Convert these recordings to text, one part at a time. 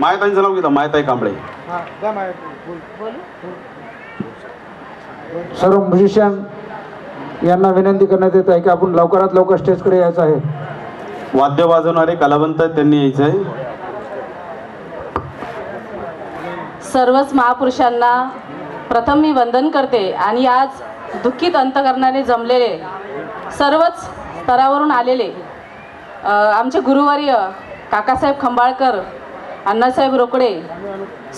मायताईंचं नाव घेतलं मायताई कांबळे. सर्व म्युझिशियन यांना विनंती करण्यात येत आहे की आपण लवकरात लवकर स्टेजकडे यायचं आहे. वाद्य वाजवणारे कलावंत त्यांनी यायचं आहे सर्वच महापुरुषांना प्रथम मी वंदन करते आणि आज दुःखित अंतकरणाने जमलेले सर्वच स्तरावरून आलेले आमचे गुरुवर्य काकासाहेब खंबाळकर अण्णासाहेब रोकडे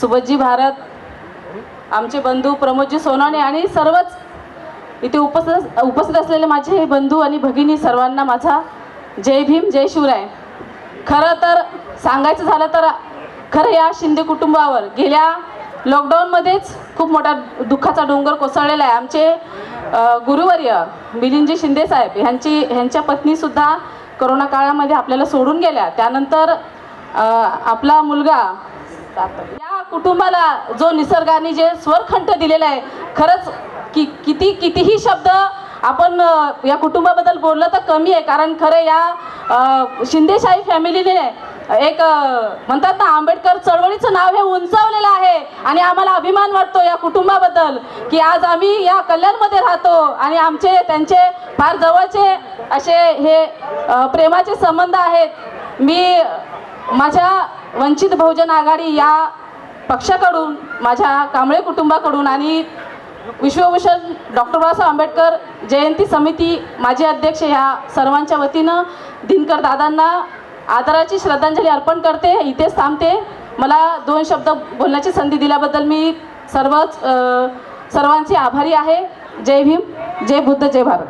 सुभजी भारत आमचे बंधू प्रमोदजी सोनाने आणि सर्वच इथे उपस्थित उपस्थित असलेले माझे बंधू आणि भगिनी सर्वांना माझा जय भीम जय शिवराय. खरं तर सांगायचं झालं तर खरं या शिंदे कुटुंबावर गेल्या लॉकडाऊनमध्येच खूप मोठा दुःखाचा डोंगर कोसळलेला आहे. आमचे गुरुवर्य मिलिंदजी शिंदे साहेब ह्यांची ह्यांच्या पत्नीसुद्धा करोना काळामध्ये आपल्याला सोडून गेल्या. त्यानंतर आपला मुलगा या कुटुंबाला जो निसर्गाने जे स्वरखंट दिलेला आहे खरंच कि किती कितीही शब्द आपण या कुटुंबाबद्दल बोललं तर कमी आहे. कारण खरं या शिंदेशाही फॅमिलीने एक म्हणतात ना आंबेडकर चळवळीचं नाव हे उंचावलेलं आहे. आणि आम्हाला अभिमान वाटतो या कुटुंबाबद्दल की आज आम्ही या कल्याणमध्ये राहतो. आणि आमचे त्यांचे फार जवळचे असे हे प्रेमाचे संबंध आहेत. मी माझ्या वंचित बहुजन आघाडी या पक्षाकडून माझ्या कांबळे कुटुंबाकडून आणि विश्वभूषण डॉक्टर बाबासाहेब आंबेडकर जयंती समिती माजी अध्यक्ष ह्या सर्वांच्या वतीनं दिनकर दादांना आदराची श्रद्धांजली अर्पण करते इथेच थांबते. मला दोन शब्द बोलण्याची संधी दिल्याबद्दल मी सर्वच सर्वांचे आभारी आहे. जय भीम जय बुद्ध जय भारत.